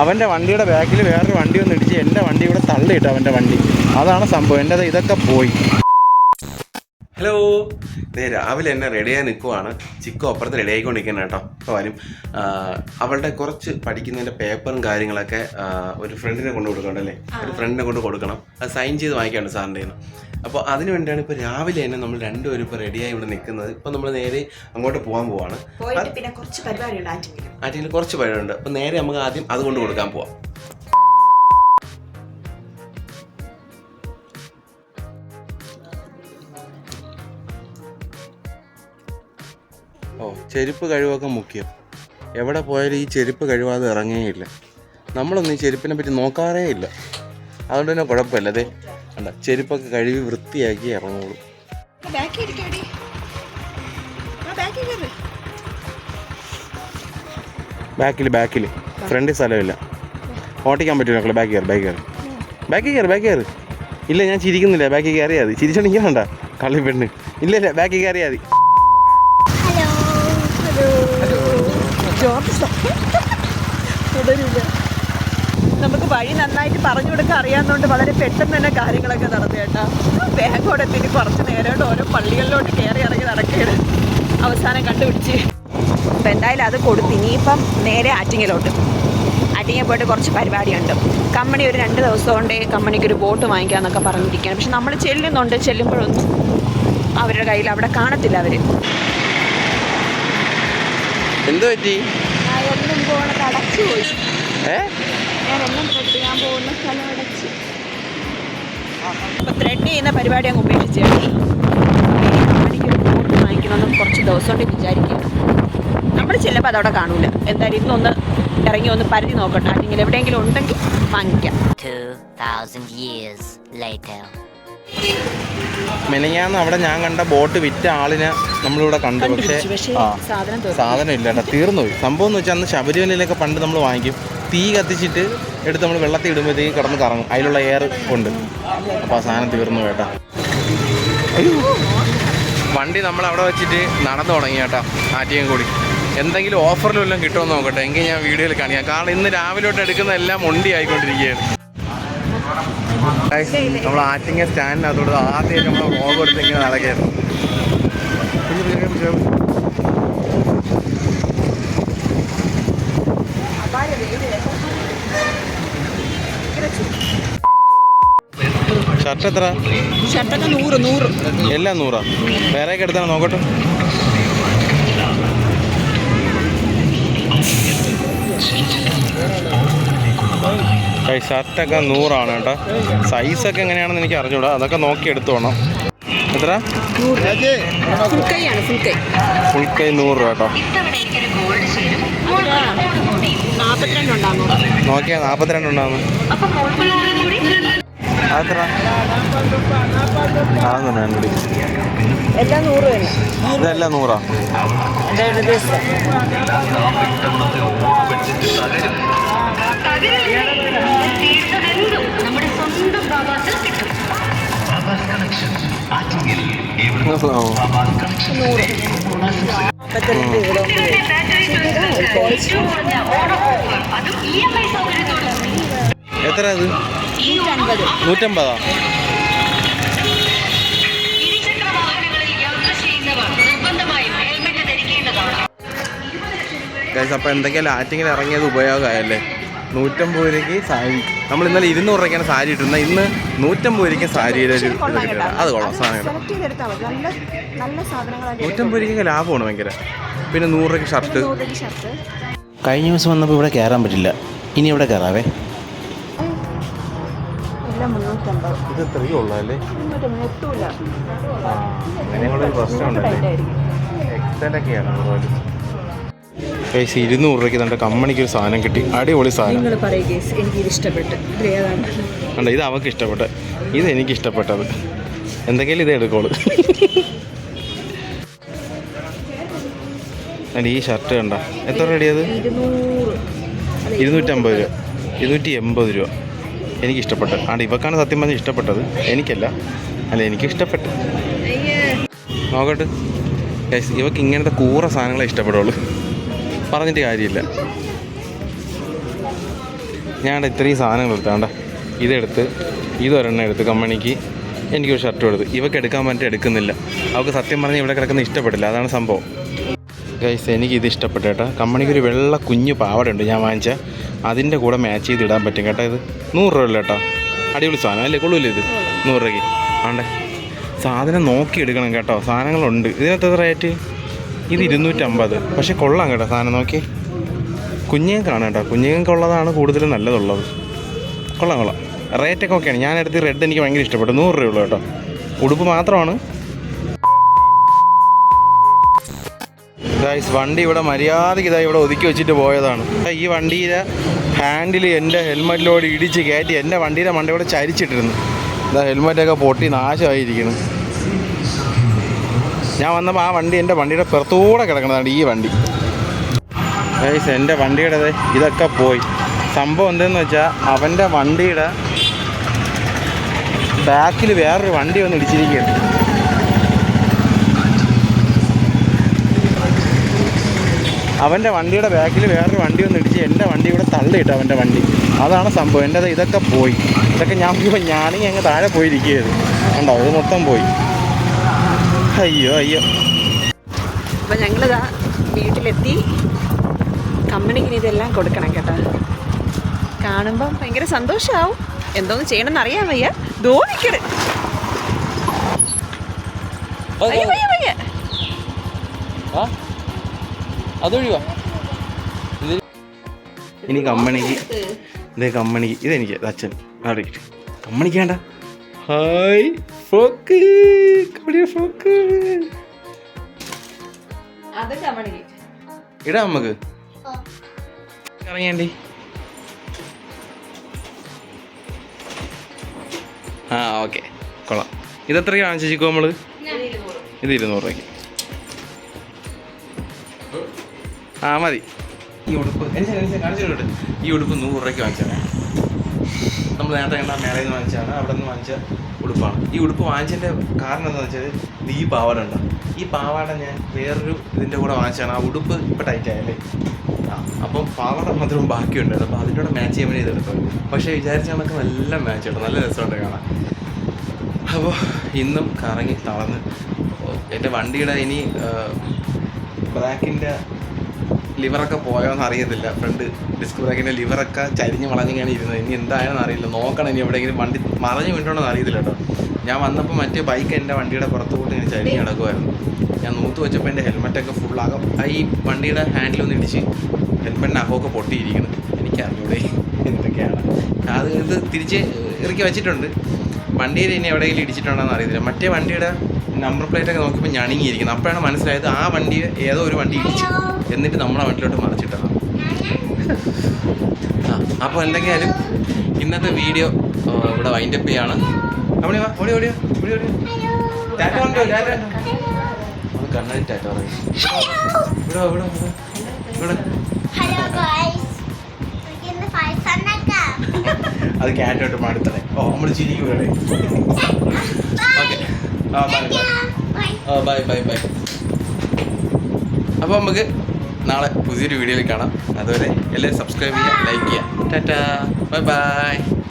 അവന്റെ വണ്ടിയുടെ ബാക്കിൽ വേറൊരു വണ്ടി ഒന്ന് ഇടിച്ച് എന്റെ വണ്ടി ഇവിടെ തള്ളിയിട്ട് അവന്റെ വണ്ടി. അതാണ് സംഭവം. എന്റെ ഇതൊക്കെ പോയി. ഹലോ ദേ രാവിലെ എന്നെ റെഡിയായി നിൽക്കുവാണ് ചിക്കോ അപ്പുറത്ത് റെഡി ആയിക്കൊണ്ടിരിക്കുന്ന കേട്ടോ. ഇപ്പോൾ വരും. അവളുടെ കുറച്ച് പഠിക്കുന്നതിന്റെ പേപ്പറും കാര്യങ്ങളൊക്കെ ഒരു ഫ്രണ്ടിനെ കൊണ്ട് കൊടുക്കണം അല്ലേ ഒരു ഫ്രണ്ടിനെ കൊണ്ട് കൊടുക്കണം. അത് സൈൻ ചെയ്ത് വാങ്ങിക്കാണ്ട് സാറിന്റെ നിന്ന് അപ്പോൾ അതിനു വേണ്ടിയാണ് ഇപ്പോൾ രാവിലെ തന്നെ നമ്മൾ രണ്ടുപേരും ഇപ്പോൾ റെഡിയായി ഇവിടെ നിൽക്കുന്നത്. ഇപ്പോൾ നമ്മൾ നേരെ അങ്ങോട്ട് പോകാൻ പോവാണ്. പിന്നെ കുറച്ച് പരിപാടിയുണ്ട് ആറ്റിങ്ങിലും ആറ്റിൽ കുറച്ച് പരിപാടിയുണ്ട്. അപ്പോൾ നേരെ നമുക്ക് ആദ്യം അതുകൊണ്ട് കൊടുക്കാൻ പോവാം. ഓ ചെരുപ്പ് കഴിവൊക്കെ മുഖ്യം എവിടെ പോയാലും ഈ ചെരുപ്പ് കഴിവാതെ ഇറങ്ങേയില്ല. നമ്മളൊന്നും ഈ ചെരുപ്പിനെ പറ്റി നോക്കാറേ ഇല്ല. അതുകൊണ്ട് തന്നെ കുഴപ്പമില്ല. അതെ കണ്ട ചെരുപ്പൊക്കെ കഴുകി വൃത്തിയാക്കി ഇറങ്ങുള്ളൂ. ബാക്കിൽ ബാക്കിൽ ഫ്രണ്ടിൽ സ്ഥലമില്ല ഓട്ടിക്കാൻ പറ്റില്ല മക്കളെ ബാക്കി കയറി ബാക്കി കയറി. ബാക്കി കയറി ബാക്കി കയറി. ഇല്ല ഞാൻ ചിരിക്കുന്നില്ല ബാക്കി കയറിയാൽ മതി. ചിരിച്ചോണ്ടിരിക്കണ്ട കള്ളി പെണ്ണ്. ഇല്ല ഇല്ല ബാക്കി കയറിയാൽ മതി. തുടരില്ല നമുക്ക് വഴി നന്നായിട്ട് പറഞ്ഞു കൊടുക്കാൻ അറിയാവുന്നതുകൊണ്ട് വളരെ പെട്ടെന്ന് തന്നെ കാര്യങ്ങളൊക്കെ നടന്നു കേട്ടോ. ബാങ്കോടെ പിന്നെ കുറച്ച് നേരമായിട്ട് ഓരോ പള്ളികളിലോട്ട് കയറി ഇറങ്ങി നടക്കുകയാണ്. അവസാനം കണ്ടുപിടിച്ച്. അപ്പം എന്തായാലും അത് കൊടുത്ത് ഇനിയിപ്പം നേരെ ആറ്റിങ്ങലോട്ട്. ആറ്റിങ്ങൽ പോയിട്ട് കുറച്ച് പരിപാടിയുണ്ട്. കമ്പനി ഒരു രണ്ട് ദിവസം കൊണ്ട് കമ്പനിക്ക് ഒരു ബോട്ട് വാങ്ങിക്കാമെന്നൊക്കെ പറഞ്ഞിരിക്കുകയാണ്. പക്ഷെ നമ്മൾ ചെല്ലുന്നുണ്ട് ചെല്ലുമ്പോഴൊന്നും അവരുടെ കയ്യിൽ അവിടെ കാണത്തില്ല അവർ എന്ത് പറ്റി ഒന്നും പോണത് അടച്ചു പോയി. ഏ? ഞാൻ എന്നും ത്രെഡ് ചെയ്യാൻ പോകുന്ന സ്ഥലം അടച്ച് അപ്പോൾ ത്രെഡ് ചെയ്യുന്ന പരിപാടി അങ്ങ് ഉപേക്ഷിച്ചു വാങ്ങിക്കണമെന്ന് കുറച്ച് ദിവസം കൊണ്ട് നമ്മൾ ചെല്ലുമ്പോൾ അതവിടെ കാണൂല. എന്തായാലും ഇന്നൊന്ന് ഇറങ്ങി ഒന്ന് പരിധി നോക്കട്ടെ. അല്ലെങ്കിൽ എവിടെയെങ്കിലും ഉണ്ടെങ്കിൽ വാങ്ങിക്കാം. 2,000 years later. മെനങ്ങാന്ന് അവിടെ ഞാൻ കണ്ട ബോട്ട് വിറ്റ ആളിനെ നമ്മളിവിടെ കണ്ടു. പക്ഷേ സാധനം സാധനം ഇല്ല തീർന്നു പോയി സംഭവം എന്ന് വെച്ചാൽ അന്ന് ശബരിമലയിലൊക്കെ പണ്ട് നമ്മൾ വാങ്ങിക്കും. തീ കത്തിച്ചിട്ട് എടുത്ത് നമ്മൾ വെള്ളത്തിൽ ഇടുമ്പോഴത്തേക്ക് കിടന്ന് കറങ്ങും. അതിലുള്ള എയർ ഉണ്ട്. അപ്പോൾ ആ സാധനം തീർന്നു കേട്ടോ. വണ്ടി നമ്മൾ അവിടെ വെച്ചിട്ട് നടന്നു തുടങ്ങി കേട്ടോ ആറ്റിയും കൂടി. എന്തെങ്കിലും ഓഫറിൽ വല്ലതും കിട്ടുമെന്ന് നോക്കട്ടെ. എങ്കിൽ ഞാൻ വീഡിയോയിൽ കാണിക്കാം. കാരണം ഇന്ന് രാവിലെ തൊട്ട് എടുക്കുന്ന എല്ലാം മൊണ്ടി ആയിക്കൊണ്ടിരിക്കുകയാണ്. നമ്മൾ ആറ്റിങ്ങ സ്റ്റാൻഡിനകത്തോട് ആദ്യം നമ്മൾ വ്ളോഗ് എടുത്ത് നടക്കുകയായിരുന്നു കുഞ്ഞു കുഞ്ഞു കുഞ്ഞു കുഞ്ഞു. ഷർട്ട് എത്ര ഷർട്ടൊക്കെ നൂറ് നൂറ്. എല്ലാം നൂറാ? വേറെയൊക്കെ എടുത്താണ്? നോക്കട്ടെ. ഏയ് ഷർട്ടൊക്കെ നൂറാണ് കേട്ടോ. സൈസൊക്കെ എങ്ങനെയാണെന്ന് എനിക്ക് അറിഞ്ഞൂടാ. അതൊക്കെ നോക്കി എടുത്തോണം. എത്ര ഫുൾ കൈയാണ് ഫുൾ കൈ ഫുൾ കൈ നൂറ് രൂപ കേട്ടോ. നോക്കിയാ നാൽപ്പത്തിരണ്ട് ഉണ്ടാകുന്നു അതെത്ര അതൊന്നും വേണ്ടി എല്ലാം നൂറ് ഇതെല്ലാം നൂറാ. എത്ര അത് നൂറ്റമ്പതാ ഗൈസ് അപ്പോൾ എന്തൊക്കെയാ ലാറ്റിങ്ങിൽ ഇറങ്ങിയത് ഉപയോഗമായല്ലേ? നൂറ്റമ്പത് രൂപയ്ക്ക് സാരി. നമ്മൾ ഇന്നലെ ഇരുന്നൂറ് രൂപയ്ക്കാണ് സാരി ഇട്ടിരുന്നത്. ഇന്ന് നൂറ്റമ്പത് രൂപയ്ക്ക് സാരിയുടെ ഒരു അത് കൊള്ളാം സാധനം സെലക്ട് ചെയ്തെടുത്താൽ നല്ല നല്ല സാധനങ്ങളാണ് നൂറ്റമ്പത് രൂപയ്ക്ക് ലാഭമാണ് ഭയങ്കര. പിന്നെ നൂറ് രൂപയ്ക്ക് ഷർട്ട്. ഷർട്ട്. കഴിഞ്ഞ ദിവസം വന്നപ്പോൾ ഇവിടെ കയറാൻ പറ്റില്ല. ഇനി ഇവിടെ കയറാവേ. ഇത് ഇത്രയേ ഉള്ളൂ അല്ലേ? അങ്ങനെയുള്ളൊരു പ്രശ്നമുണ്ടല്ലേ? എക്സലൊക്കെയാണ് അതുപോലെ. ഇരുന്നൂറ് രൂപയ്ക്ക് നമ്മുടെ കമ്പനിക്ക് ഒരു സാധനം കിട്ടി. അടിപൊളി സാധനം. നിങ്ങൾ പറയും എനിക്ക് ഇത് ഇഷ്ടപ്പെട്ടു. ഇത് ഏതാണ് കണ്ട ഇത് അവൾക്ക് ഇഷ്ടപ്പെട്ട. ഇത് എനിക്ക് ഇഷ്ടപ്പെട്ടത്. എന്തെങ്കിലും ഇത് എടുക്കോളൂ. അല്ല ഈ ഷർട്ട് കണ്ട? എത്ര റെഡിയത് ഇരുന്നൂറ്. ഇരുന്നൂറ്റമ്പത് രൂപ. ഇരുന്നൂറ്റി എൺപത് രൂപ. എനിക്ക് ഇഷ്ടപ്പെട്ടു ആണ്ട് ഇവക്കാണ് സത്യം പറഞ്ഞാൽ ഇഷ്ടപ്പെട്ടത്. എനിക്കല്ല. അല്ല എനിക്ക് ഇഷ്ടപ്പെട്ടു നോക്കട്ടെ ഇവക്ക് ഇങ്ങനത്തെ കൂറ സാധനങ്ങളെ ഇഷ്ടപ്പെടുള്ളൂ. പറഞ്ഞിട്ട് കാര്യമില്ല. ഞാൻ ഇത്രയും സാധനങ്ങൾ എടുത്താണ്ട ഇതെടുത്ത് ഇതൊരെണ്ണം എടുത്ത് കമ്പനിക്ക് എനിക്കൊരു ഷർട്ട് എടുത്ത് ഇവക്ക് എടുക്കാൻ പറ്റി എടുക്കുന്നില്ല. അവൾക്ക് സത്യം പറഞ്ഞാൽ ഇവിടെ കിടക്കുന്ന ഇഷ്ടപ്പെടില്ല. അതാണ് സംഭവം. ഗൈസ് എനിക്ക് ഇത് ഇഷ്ടപ്പെട്ടു കേട്ടോ. കമ്പനിക്ക് ഒരു വെള്ള കുഞ്ഞു പാവട ഉണ്ട് ഞാൻ വാങ്ങിച്ച. അതിന്റെ കൂടെ മാച്ച് ചെയ്ത് ഇടാൻ പറ്റും കേട്ടോ ഇത്. നൂറ് രൂപ കേട്ടോ? അടിപൊളി സാധനം അല്ലേ? കൊള്ളൂല്ലേ ഇത്? നൂറ് രൂപയ്ക്ക്. ആണ്ടേ. സാധനം നോക്കി എടുക്കണം കേട്ടോ. സാധനങ്ങളുണ്ട്. ഇതിനകത്ത് എത്ര റേറ്റ് ഇത് ഇരുന്നൂറ്റമ്പത്. പക്ഷേ കൊള്ളാം കേട്ടോ സാധനം നോക്കി. കുഞ്ഞുങ്ങൾക്കാണ് കേട്ടോ. കുഞ്ഞുങ്ങൾക്കുള്ളതാണ് കൂടുതലും നല്ലതുള്ളത്. കൊള്ളാം കൊള്ളാം. റേറ്റൊക്കെ ഓക്കെയാണ് ഞാൻ എടുത്ത് റെഡ് എനിക്ക് ഭയങ്കര ഇഷ്ടപ്പെട്ടു. നൂറ് രൂപ ഉള്ളൂ കേട്ടോ. ഉടുപ്പ് മാത്രമാണ്. ഗൈസ് വണ്ടി ഇവിടെ മര്യാദയ്ക്ക് ഇതാ ഇവിടെ ഒതുക്കി വെച്ചിട്ട് പോയതാണ്. ഈ വണ്ടിയിലെ ഹാൻഡിൽ എന്റെ ഹെൽമെറ്റിലോട് ഇടിച്ച് കയറ്റി എന്റെ വണ്ടിയുടെ മണ്ടയോടെ ചരിച്ചിട്ടിരുന്നു. ഇതാ ഹെൽമെറ്റൊക്കെ പൊട്ടി നാശമായിരിക്കുന്നു. ഞാൻ വന്നപ്പോൾ ആ വണ്ടി എന്റെ വണ്ടിയുടെ പുറത്തൂടെ കിടക്കുന്നതാണ് ഈ വണ്ടി. ഗൈസ് എന്റെ വണ്ടിയുടെ ഇതൊക്കെ പോയി. സംഭവം എന്തെന്ന് വെച്ചാൽ അവന്റെ വണ്ടിയുടെ ബാക്കിൽ വേറൊരു വണ്ടി വന്ന് ഇടിച്ചിരിക്കുകയാണ്. അവന്റെ വണ്ടിയുടെ ബാക്കിൽ വേറൊരു വണ്ടി ഒന്ന് ഇടിച്ച് എന്റെ വണ്ടി ഇവിടെ തള്ളിയിട്ട് അവന്റെ വണ്ടി. അതാണ് സംഭവം. എന്റെ ഇതൊക്കെ പോയി. ഇതൊക്കെ ഞാൻ പോയി. ഞാനെങ്കിൽ അങ്ങ് താഴെ പോയിരിക്കുകയായിരുന്നു. കണ്ടോ? ഇത് മൊത്തം പോയി. അയ്യോ അയ്യോ. അപ്പം ഞങ്ങളിതാ വീട്ടിലെത്തി. കമ്പനിക്ക് ഇനി ഇതെല്ലാം കൊടുക്കണം കേട്ടോ. കാണുമ്പം ഭയങ്കര സന്തോഷമാവും എന്തോന്ന് ചെയ്യണമെന്ന് അറിയാൻ വയ്യ. ധോണിക്കട് അയ്യോ വയ്യ വയ്യ അതൊഴിവാ. ഇനി കമ്പനിക്ക് ഇത് കമ്പനിക്ക് ഇതെനിക്ക് ഇത് അച്ഛൻ. അവിടെ കമ്മണിക്ക് വേണ്ട. Hi frock. ഫ്രോക്ക്. ഇടാം നമുക്ക് ഇറങ്ങിയണ്ടി. ആ ഓക്കെ. കൊള്ളാം. ഇതെത്രയ്ക്ക് വാങ്ങിച്ചു നമ്മൾ നമ്മൾ ഇത് ഇരുന്നൂറ് രൂപയ്ക്ക്. ആ മതി. ഈ ഉടുപ്പ് എനിക്ക്? ഈ ഉടുപ്പ് നൂറ് രൂപയ്ക്ക് വാങ്ങിച്ചാണ് നമ്മൾ നേരത്തെ കണ്ട മേളയിൽ നിന്ന് വാങ്ങിച്ചതാണ് അവിടെ നിന്ന് വാങ്ങിച്ച ഉടുപ്പാണ്. ഈ ഉടുപ്പ് വാങ്ങിച്ചതിന്റെ കാരണം എന്താണെന്ന് വെച്ചാൽ ഈ പാവാട ഉണ്ട് ഈ പാവാട ഞാൻ വേറൊരു ഇതിന്റെ കൂടെ വാങ്ങിച്ചാണ് ആ ഉടുപ്പ് ഇപ്പം ടൈറ്റ് ആയല്ലേ ആ അപ്പം പാവാട മാത്രം ബാക്കിയുണ്ട് അപ്പോൾ അതിന്റെ കൂടെ മാച്ച് ചെയ്യാൻ വേണ്ടി ഇതെടുത്തു. പക്ഷേ വിചാരിച്ച കണക്ക് നല്ല മാച്ച് കേട്ടോ നല്ല രസമുണ്ട് കാണാൻ. അപ്പോൾ ഇന്നും കറങ്ങി തളർന്ന് എന്റെ വണ്ടിയുടെ ഇനി ബ്രാക്കിന്റെ ലിവറൊക്കെ പോയോന്ന് അറിയത്തില്ല. ഫ്രണ്ട് ഡിസ്ക് ബ്രേക്കിന്റെ ലിവറൊക്കെ ചരിഞ്ഞ് വളഞ്ഞിങ്ങനെ ഇരുന്നത്. ഇനി എന്തായാലും അറിയില്ല. നോക്കണം ഇനി എവിടെയെങ്കിലും വണ്ടി മറഞ്ഞു വീണിട്ടുണ്ടോ അറിയത്തില്ല കേട്ടോ. ഞാൻ വന്നപ്പോൾ മറ്റേ ബൈക്ക് എന്റെ വണ്ടിയുടെ പുറത്തോട്ട് ഇങ്ങനെ ചരിഞ്ഞ് കിടക്കുമായിരുന്നു ഞാൻ നൂത്ത് വെച്ചപ്പോൾ എന്റെ ഹെൽമെറ്റൊക്കെ ഫുള്ളാകും ഈ വണ്ടിയുടെ ഹാൻഡിലൊന്ന് ഇടിച്ച് ഹെൽമെറ്റിന് അഹമൊക്കെ പൊട്ടിയിരിക്കുന്നു. എനിക്കറിഞ്ഞൂടെ എന്തൊക്കെയാണ്. അത് ഇത് തിരിച്ച് ഇറക്കി വെച്ചിട്ടുണ്ട്. വണ്ടിയിൽ ഇനി എവിടെയെങ്കിലും ഇടിച്ചിട്ടുണ്ടോ എന്ന് അറിയത്തില്ല. മറ്റേ വണ്ടിയുടെ നമ്പർ പ്ലേറ്റ് ഒക്കെ നോക്കിയപ്പോൾ ഞണിങ്ങിയിരിക്കുന്നു. അപ്പോഴാണ് മനസ്സിലായത് ആ വണ്ടി ഏതോ ഒരു വണ്ടി ഇടിച്ചു. എന്നിട്ട് നമ്മളെ വണ്ടിയിലോട്ട് മറിച്ചിട്ടതാണ് ആ അപ്പോൾ എന്തൊക്കെയായാലും ഇന്നത്തെ വീഡിയോ ഇവിടെ വൈൻഡ് അപ്പ് ചെയ്യാണ്. അവിടെ വാ ഓടി ഓടിയോ ഓടി ഓടിയോ ടാറ്റ ഉണ്ടോ ടാറ്റ അത് കാറ്റോട്ട് ടാറ്റ പറയും ഇവിടെ ഇവിടെ ഇവിടെ. അത് ക്യാറ്റോട്ട് മടുത്തണേ ഓ നമ്മൾ ചിരിക്കൂടെ ഓക്കെ ആ ബൈ ബൈ ബൈ അപ്പോൾ നമുക്ക് നാളെ പുതിയൊരു വീഡിയോയിൽ കാണാം. അതുവരെ എല്ലാവരും സബ്സ്ക്രൈബ് ചെയ്യുക ലൈക്ക് ചെയ്യുക. ടാറ്റാ. Bye bye